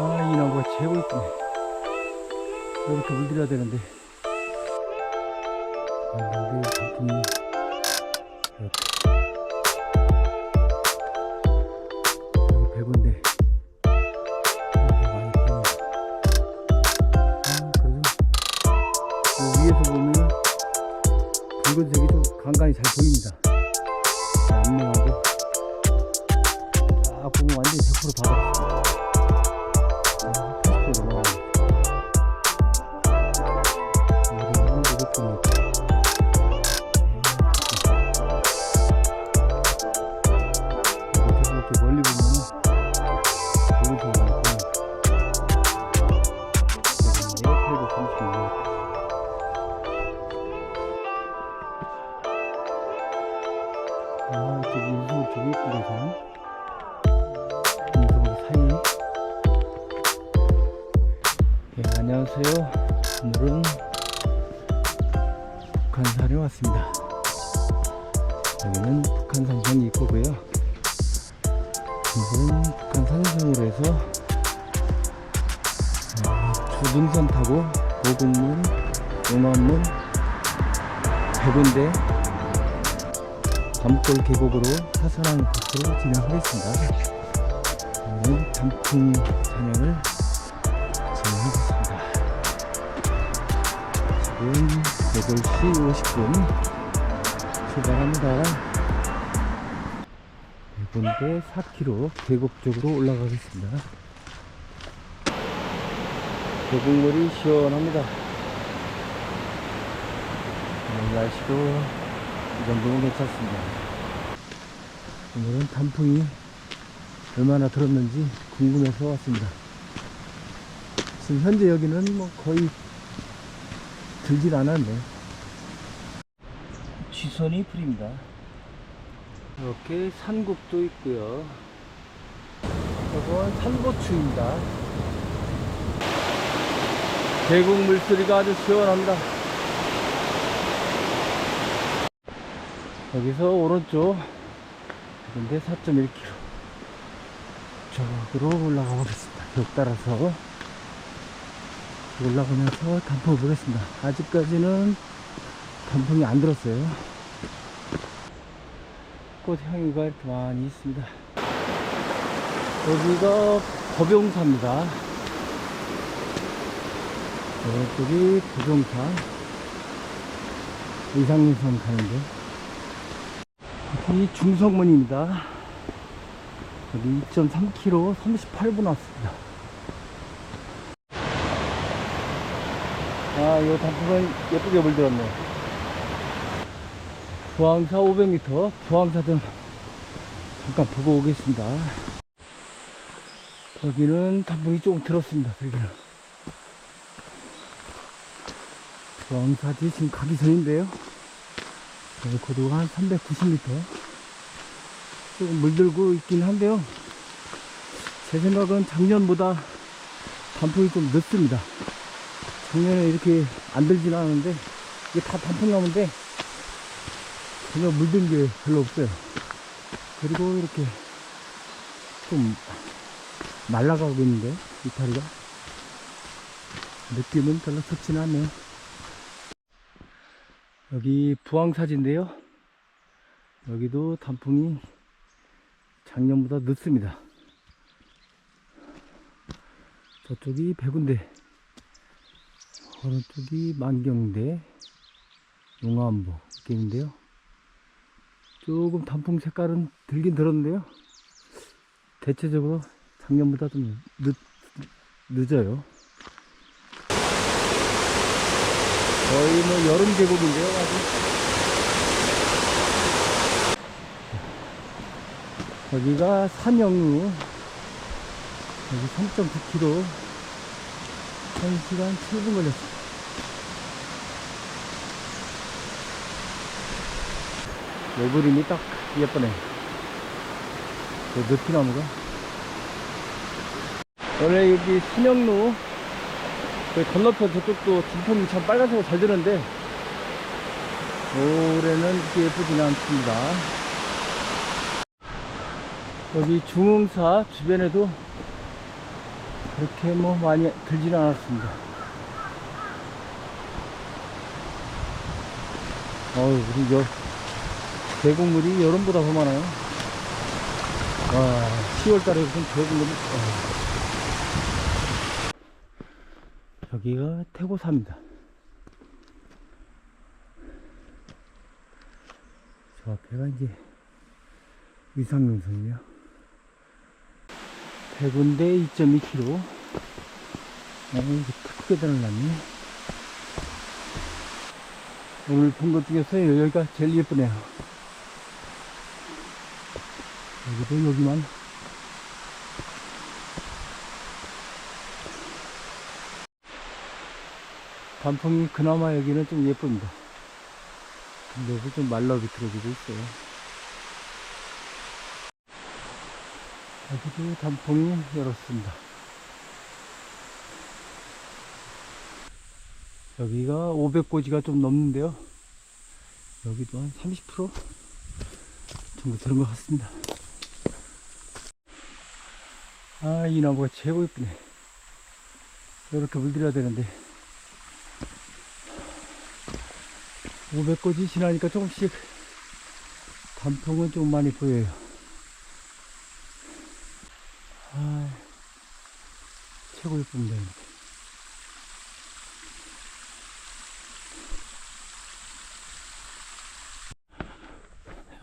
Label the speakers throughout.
Speaker 1: 아, 이 나무가 최고 이쁘네. 여기부터 물들여야 되는데. 아, 근데 단풍이 이렇게. 여기 피네. 아, 그래도 요 위에서 보면 붉은색이 좀 간간히 잘 보입니다. 이렇게 밤골 계곡으로 하산하는 코스로 진행하겠습니다. 오늘 단풍 찬양을 진행하겠습니다. 지금 8시 50분 출발합니다. 백운대 4km 계곡 쪽으로 올라가겠습니다. 계곡물이 시원합니다. 날씨도 이 정도면 괜찮습니다. 오늘은 단풍이 얼마나 들었는지 궁금해서 왔습니다. 지금 현재 여기는 뭐 거의 들질 않았네. 지선이 풀입니다. 이렇게 산국도 있고요. 이건 산고추입니다. 계곡 물소리가 아주 시원합니다. 여기서 오른쪽 근데 4.1km 저쪽으로 올라가 보겠습니다. 벽 따라서 올라가면서 단풍을 보겠습니다. 아직까지는 단풍이 안 들었어요. 꽃 향기가 이렇게 많이 있습니다. 여기가 법용사입니다. 이쪽이 법용사. 이상윤선 가는데 여기 중성문입니다. 여기 2.3km 38분 왔습니다. 아, 이 단풍은 예쁘게 물들었네. 부항사 500m, 부항사등 잠깐 보고 오겠습니다. 여기는 단풍이 조금 들었습니다, 여기는. 부항사지 지금 가기 전인데요. 네, 고도가 한 390m. 조금 물들고 있긴 한데요. 제 생각은 작년보다 단풍이 좀 늦습니다. 작년에 이렇게 안 들진 않았는데, 이게 다 단풍나무인데, 전혀 물든 게 별로 없어요. 그리고 이렇게 좀 날아가고 있는데, 이파리가. 느낌은 별로 좋지는 않네요. 여기 부항사지인데요. 여기도 단풍이 작년보다 늦습니다. 저쪽이 백운대, 오른쪽이 만경대, 용암보 이렇게 있는데요. 조금 단풍 색깔은 들긴 들었는데요. 대체적으로 작년보다 좀 늦, 늦어요. 거의 뭐 여름 계곡인데요, 아직. 여기가 산영루. 여기 3.9km. 1시간 7분 걸렸습니다. 요 그림이 딱 예쁘네. 저 느티나무가. 원래 여기 그 건너편 저쪽도 진통이 참 빨간색으로 잘 되는데 올해는 그렇게 예쁘지는 않습니다 여기 중흥사 주변에도 그렇게 뭐 많이 들지는 않았습니다. 어우, 우리 여, 계곡물이 여름보다 더 많아요. 와, 10월달에 무슨 계곡물이, 어. 여기가 태고사입니다. 저 앞에가 이제 위상능선이에요. 100군데 2.2km. 어, 이게 크게 달아났네. 오늘 본 것 중에서 여기가 제일 예쁘네요. 여기도 여기만. 단풍이 그나마 여기는 좀 예쁩니다. 근데도 좀 말라 비틀어지고 있어요. 여기도 단풍이 열었습니다. 여기가 500고지가 좀 넘는데요. 여기도 한 30% 정도 되는 것 같습니다. 아, 이 나무가 최고 이쁘네. 이렇게 물들여야 되는데. 500고지 지나니까 조금씩 단풍은 좀 많이 보여요. 아, 최고 예쁩니다.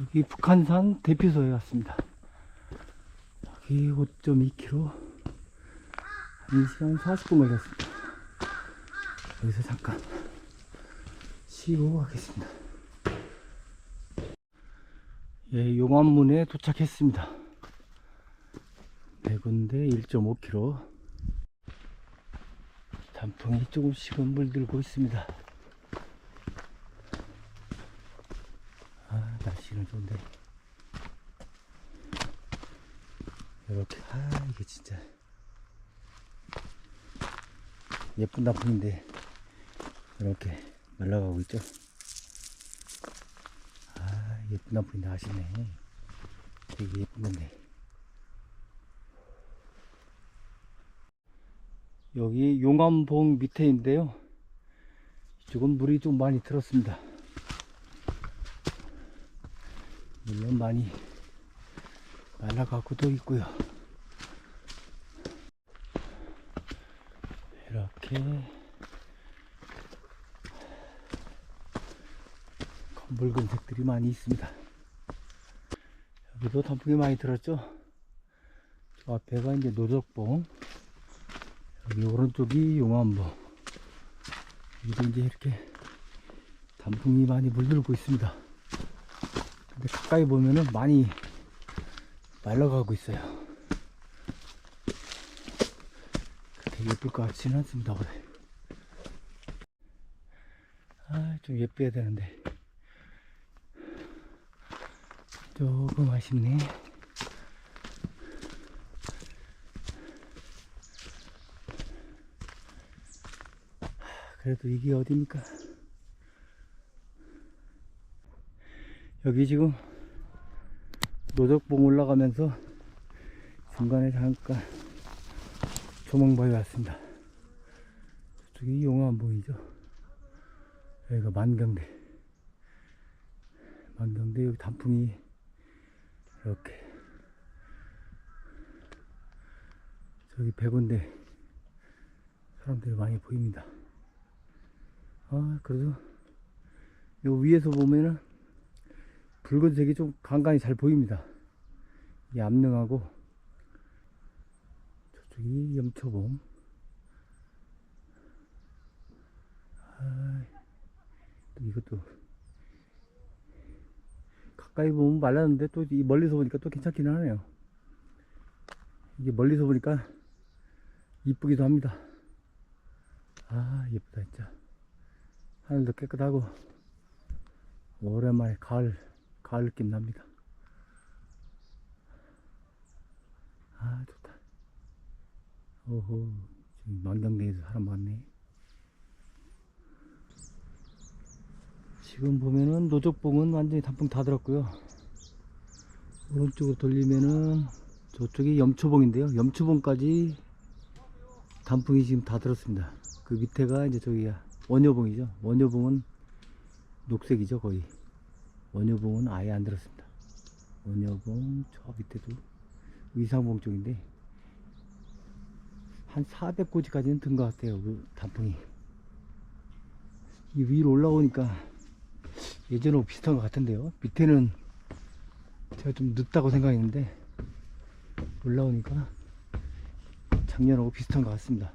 Speaker 1: 여기 북한산 대피소에 왔습니다. 여기 5.2km 1시간 40분 걸렸습니다. 여기서 잠깐 쉬고 가겠습니다. 예, 용암문에 도착했습니다. 100군데 1.5km 단풍이 조금씩은 물들고 있습니다. 아, 날씨는 좋은데. 이렇게, 아, 이게 진짜. 예쁜 단풍인데, 이렇게 말라가고 있죠. 아, 예쁜 단풍인데 아쉽네. 되게 예쁜 건데. 여기 용암봉 밑에인데요. 이쪽은 물이 좀 많이 들었습니다. 물론 많이 말라가고도 있고요. 이렇게 붉은색들이 많이 있습니다. 여기도 단풍이 많이 들었죠? 저 앞에가 이제 노적봉, 여기 오른쪽이 용암봉. 여기도 이제 이렇게 단풍이 많이 물들고 있습니다. 근데 가까이 보면은 많이 말라가고 있어요. 그렇게 예쁠 것 같지는 않습니다, 오늘. 아, 좀 예뻐야 되는데. 조금 아쉽네. 그래도 이게 어딥니까? 여기 지금 노적봉 올라가면서 중간에 잠깐 조망바위 왔습니다. 저쪽이 용암봉이죠. 여기가 만경대. 만경대 여기 단풍이 이렇게 저기 백원대 사람들이 많이 보입니다. 아 그래도 요 위에서 보면은 붉은색이 좀 간간히 잘 보입니다. 이 암릉하고 저쪽이 염초봉. 아, 또 이것도 가까이 보면 말랐는데 또이 멀리서 보니까 또 괜찮기는 하네요. 이게 멀리서 보니까 이쁘기도 합니다. 아 예쁘다 진짜. 하늘도 깨끗하고 오랜만에 가을 가을 느낌 납니다. 아 좋다. 오호 지금 만경대에서 사람 많네. 지금 보면은 노적봉은 완전히 단풍 다 들었고요. 오른쪽으로 돌리면은 저쪽이 염초봉인데요. 염초봉까지 단풍이 지금 다 들었습니다. 그 밑에가 이제 저기야 원효봉이죠. 원효봉은 녹색이죠 거의. 원효봉은 아예 안 들었습니다. 원효봉 저 밑에도 의상봉 쪽인데 한 400고지까지는 든 것 같아요. 그 단풍이. 이 위로 올라오니까 예전하고 비슷한 것 같은데요. 밑에는 제가 좀 늦다고 생각했는데 올라오니까 작년하고 비슷한 것 같습니다.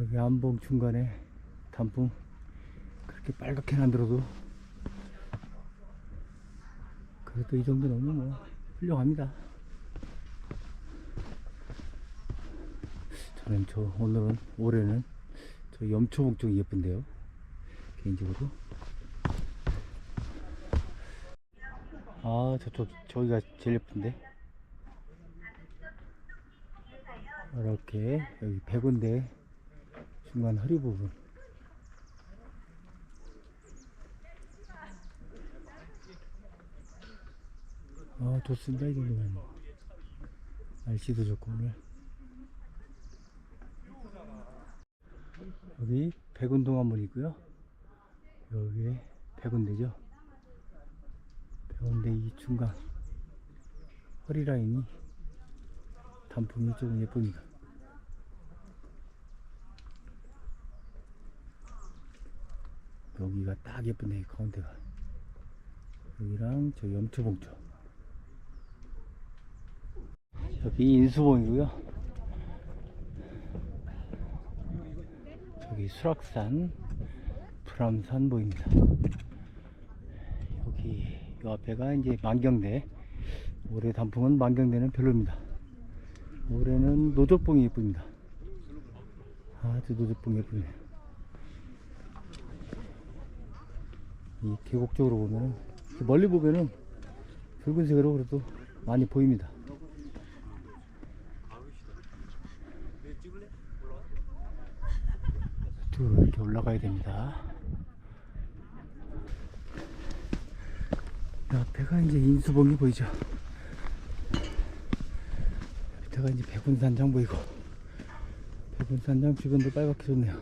Speaker 1: 여기 안봉 중간에 단풍 그렇게 빨갛게는 안 들어도 그래도 이 정도 너무 뭐 훌륭합니다. 저는 저 오늘은 올해는 저 염초목 쪽이 예쁜데요. 개인적으로. 아 저쪽 저기가 제일 예쁜데. 이렇게 여기 백운대 중간 허리 부분. 아 좋습니다 이 정도면 날씨도 좋고 오늘 여기 백운동화문 있고요 여기 백운대죠? 백운대 이 중간 허리 라인이 단풍이 좀 예쁩니다. 여기가 딱 예쁘네 가운데가. 여기랑 저 염초봉초 여기 인수봉이고요. 저기 수락산, 불암산 보입니다. 여기 요 앞에가 이제 만경대. 올해 단풍은 만경대는 별로입니다. 올해는 노적봉이 예쁩니다. 아주 노적봉 예쁘네요. 이 계곡 쪽으로 보면은 멀리 보면은 붉은색으로 그래도 많이 보입니다. 쭉 이렇게 올라가야 됩니다. 옆에가 이제 인수봉이 보이죠. 밑에가 이제 백운산장 보이고 백운산장 주변도 빨갛게 좋네요.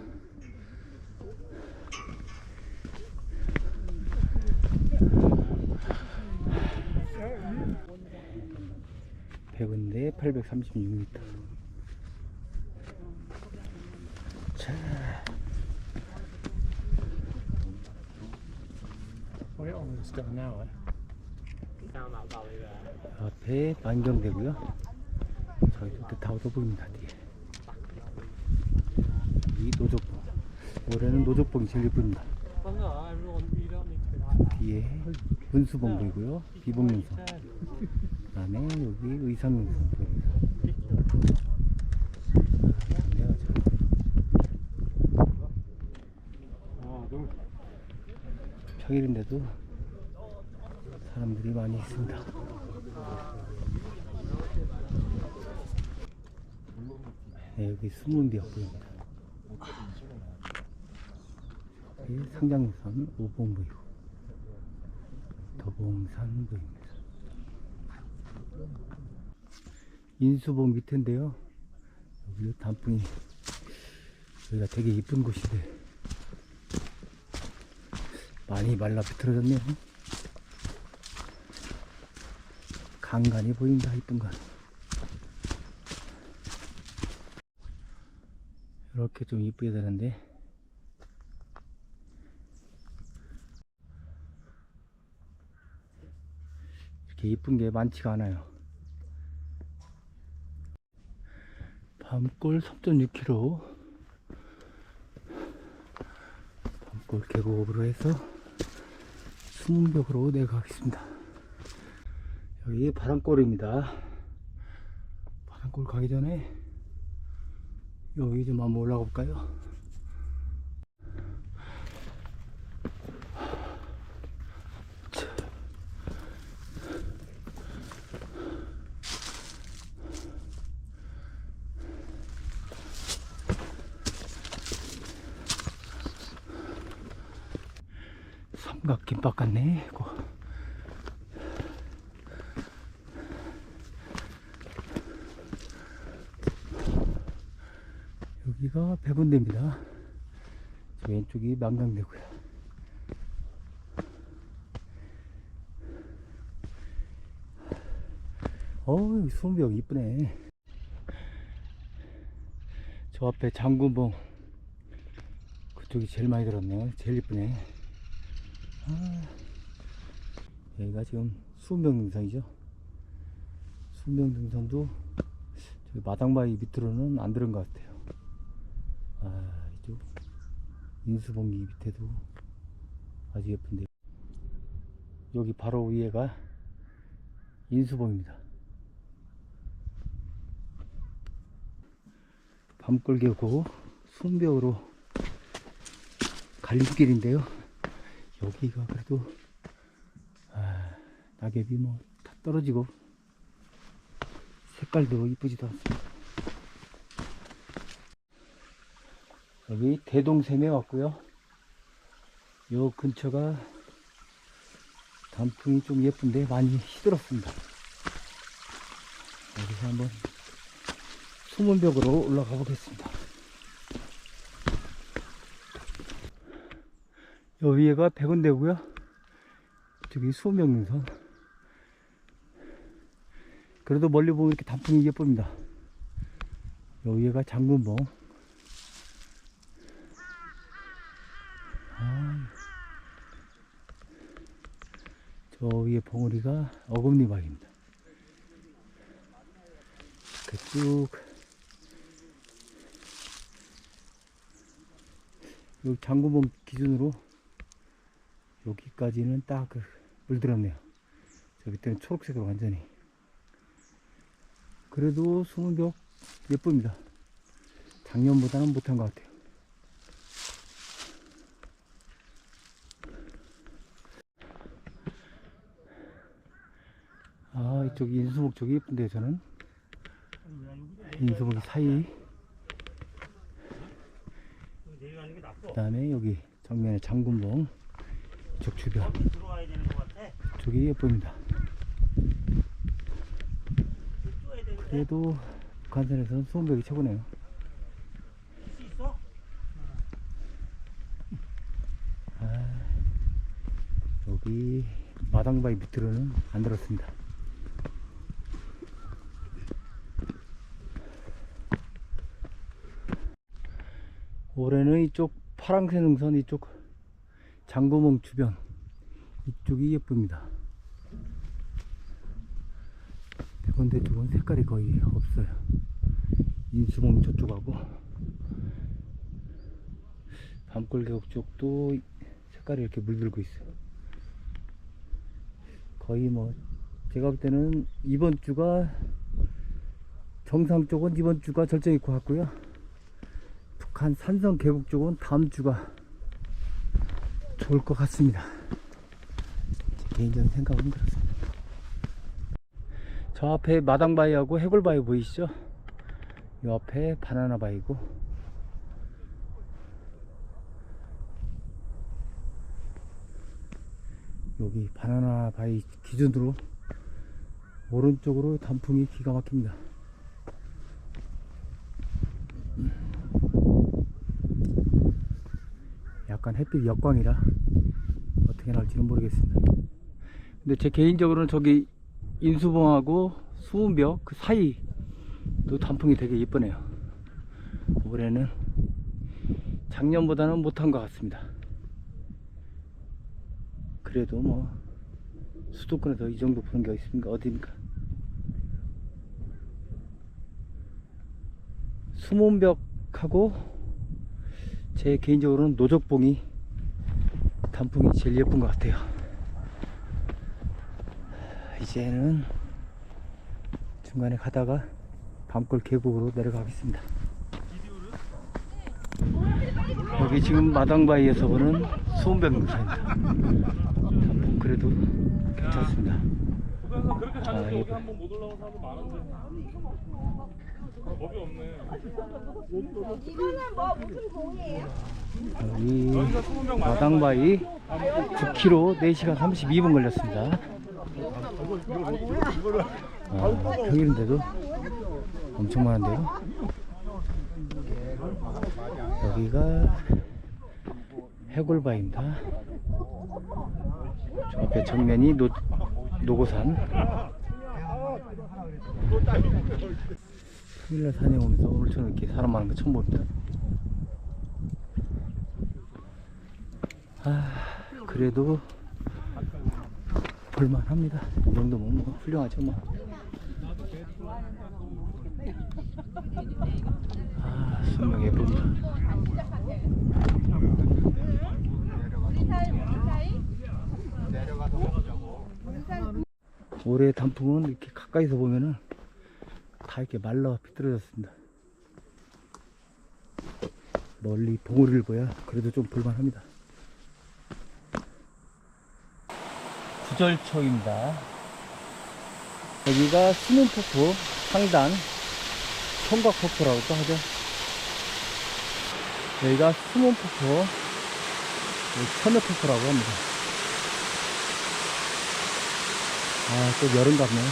Speaker 1: 백운대 836m. 자.
Speaker 2: We're almost?
Speaker 1: 앞에 만경대고요. 저희도 또 다오도 보입니다. 뒤에. 이 노족봉. 올해는 노족봉이 제일 예쁩니다. 뒤에 은수봉 보이고요. 비봉연성.
Speaker 2: turn.
Speaker 1: 그다음에 여기 의상연성 보입니다. 평일인데도 사람들이 많이 있습니다. 네, 여기 숨은비역 보입니다. 여기 상장산 오봉 보이고 도봉산 보입니다. 인수봉 밑인데요. 여기 단풍이 여기가 되게 이쁜 곳인데 많이 말라 비틀어졌네요. 간간히 보인다 건. 이렇게 좀 이쁘게 되는데 이렇게 이쁜 게 많지가 않아요. 밤골 3.6km 밤골 계곡으로 해서 수문벽으로 내려가겠습니다. 여기 바람골입니다. 바람골 가기 전에 여기 좀 한번 올라가 볼까요? 자. 삼각 김밥 같네. 이거. 저 왼쪽이 망강대고요. 어우, 수은벽 이쁘네. 저 앞에 장군봉. 그쪽이 제일 많이 들었네요. 제일 이쁘네. 아, 여기가 지금 수은병 등산이죠. 수은병 등산도 마당바위 밑으로는 안 들은 것 같아요. 아, 이쪽 인수봉기 밑에도 아주 예쁜데. 여기 바로 위에가 인수봉입니다. 밤골개고 순벽으로 갈림길인데요. 여기가 그래도 아, 낙엽이 뭐 다 떨어지고 색깔도 이쁘지도 않습니다. 여기 대동샘에 왔고요. 요 근처가 단풍이 좀 예쁜데 많이 시들었습니다. 여기서 한번 수문벽으로 올라가 보겠습니다. 요 위에가 백운대고요. 저기 수명능선. 그래도 멀리 보면 이렇게 단풍이 예쁩니다. 요 위에가 장군봉. 저 위에 봉우리가 어금니박입니다. 그쭉 요 장군봉 기준으로 여기까지는 딱그 물들었네요. 저 밑에는 초록색으로 완전히. 그래도 수문벽 예쁩니다. 작년보다는 못한 것 같아요. 아, 이쪽 인수목 쪽이 예쁜데요, 저는. 인수목 사이. 그 다음에 여기 정면에 장군봉. 이쪽 주변. 저기 예쁩니다. 그래도 북한산에서는 수원벽이 최고네요. 아, 여기 마당바위 밑으로는 안 들었습니다. 올해는 이쪽 파랑새 능선 이쪽 장고멍 주변 이쪽이 예쁩니다. 백원대 쪽은 색깔이 거의 없어요. 인수봉 저쪽하고 밤골계곡 쪽도 색깔이 이렇게 물들고 있어요. 거의 뭐 제가 볼 때는 이번 주가 정상 쪽은 이번 주가 절정일 것 같고요. 북한 산성 계곡 쪽은 다음 주가 좋을 것 같습니다. 제 개인적인 생각은 그렇습니다. 저 앞에 마당바위하고 해골바위 보이시죠? 이 앞에 바나나바위고 여기 바나나 바위 기준으로 오른쪽으로 단풍이 기가 막힙니다. 약간 햇빛 역광이라 어떻게 나올지는 모르겠습니다. 근데 제 개인적으로는 저기 인수봉하고 수은벽 그 사이도 단풍이 되게 예쁘네요. 올해는 작년보다는 못한 것 같습니다. 그래도 뭐 수도권에서 이 정도 보는 게 있습니까? 어디입니까? 수문벽하고 제 개인적으로는 노적봉이 단풍이 제일 예쁜 것 같아요. 이제는 중간에 가다가 밤골 계곡으로 내려가겠습니다. 여기 지금 마당바위에서 보는 수은벽 능선입니다. 단풍 그래도 괜찮습니다.
Speaker 2: 북한산 그렇게
Speaker 1: 아,
Speaker 2: 사는데 여기
Speaker 1: 예뻐요.
Speaker 2: 한번 못 올라온 사람도 많은데 겁이 없네
Speaker 3: 이거는 뭐 무슨 공이에요?
Speaker 1: 여기
Speaker 2: 여기가 수문병
Speaker 1: 마당바위 9km 4시간 32분 걸렸습니다. 아, 평일인데도 엄청 많은데요. 여기가 해골바입니다. 저 앞에 정면이 노, 노고산. 토요일날 산에 오면서 오늘처럼 이렇게 사람 많은 거 처음 봅니다. 아, 그래도 볼만합니다. 이 정도면 뭐 훌륭하죠, 뭐. 아, sun명 예쁩니다. 올해 단풍은 이렇게 가까이서 보면은 다 이렇게 말라 비뚤어졌습니다. 멀리 봉우리를 보야 그래도 좀 볼만합니다. 구절초입니다. 여기가 수문폭포 상단 청각폭포라고 또 하죠. 여기가 수문폭포 여기 천여폭포라고 합니다. 아, 또 여름 같네요.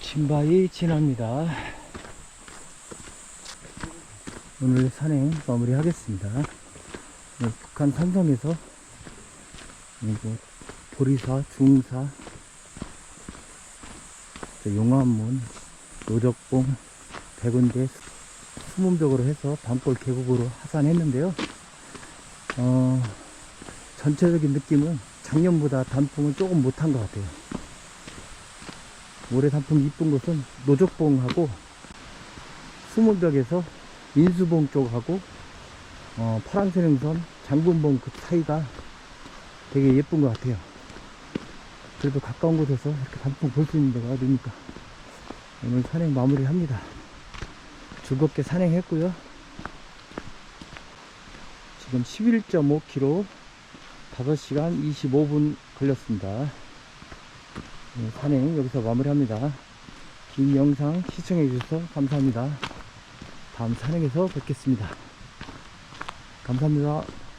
Speaker 1: 붙임바위 지납니다. 오늘 산행 마무리 하겠습니다. 네, 북한 삼성에서 그리고 보리사, 중사, 저 용암문, 노적봉, 백운대, 수문벽으로 해서 밤골 계곡으로 하산했는데요. 어, 전체적인 느낌은 작년보다 단풍은 조금 못한 것 같아요. 올해 단풍 이쁜 것은 노적봉하고 수문벽에서 인수봉 쪽하고 어, 파란색 능선 장군봉 그 사이가 되게 예쁜 것 같아요. 그래도 가까운 곳에서 이렇게 단풍 볼 수 있는 데가 어디입니까? 오늘 산행 마무리 합니다. 즐겁게 산행했고요. 지금 11.5km 5시간 25분 걸렸습니다. 네, 산행 여기서 마무리합니다. 긴 영상 시청해 주셔서 감사합니다. 다음 산행에서 뵙겠습니다. 감사합니다.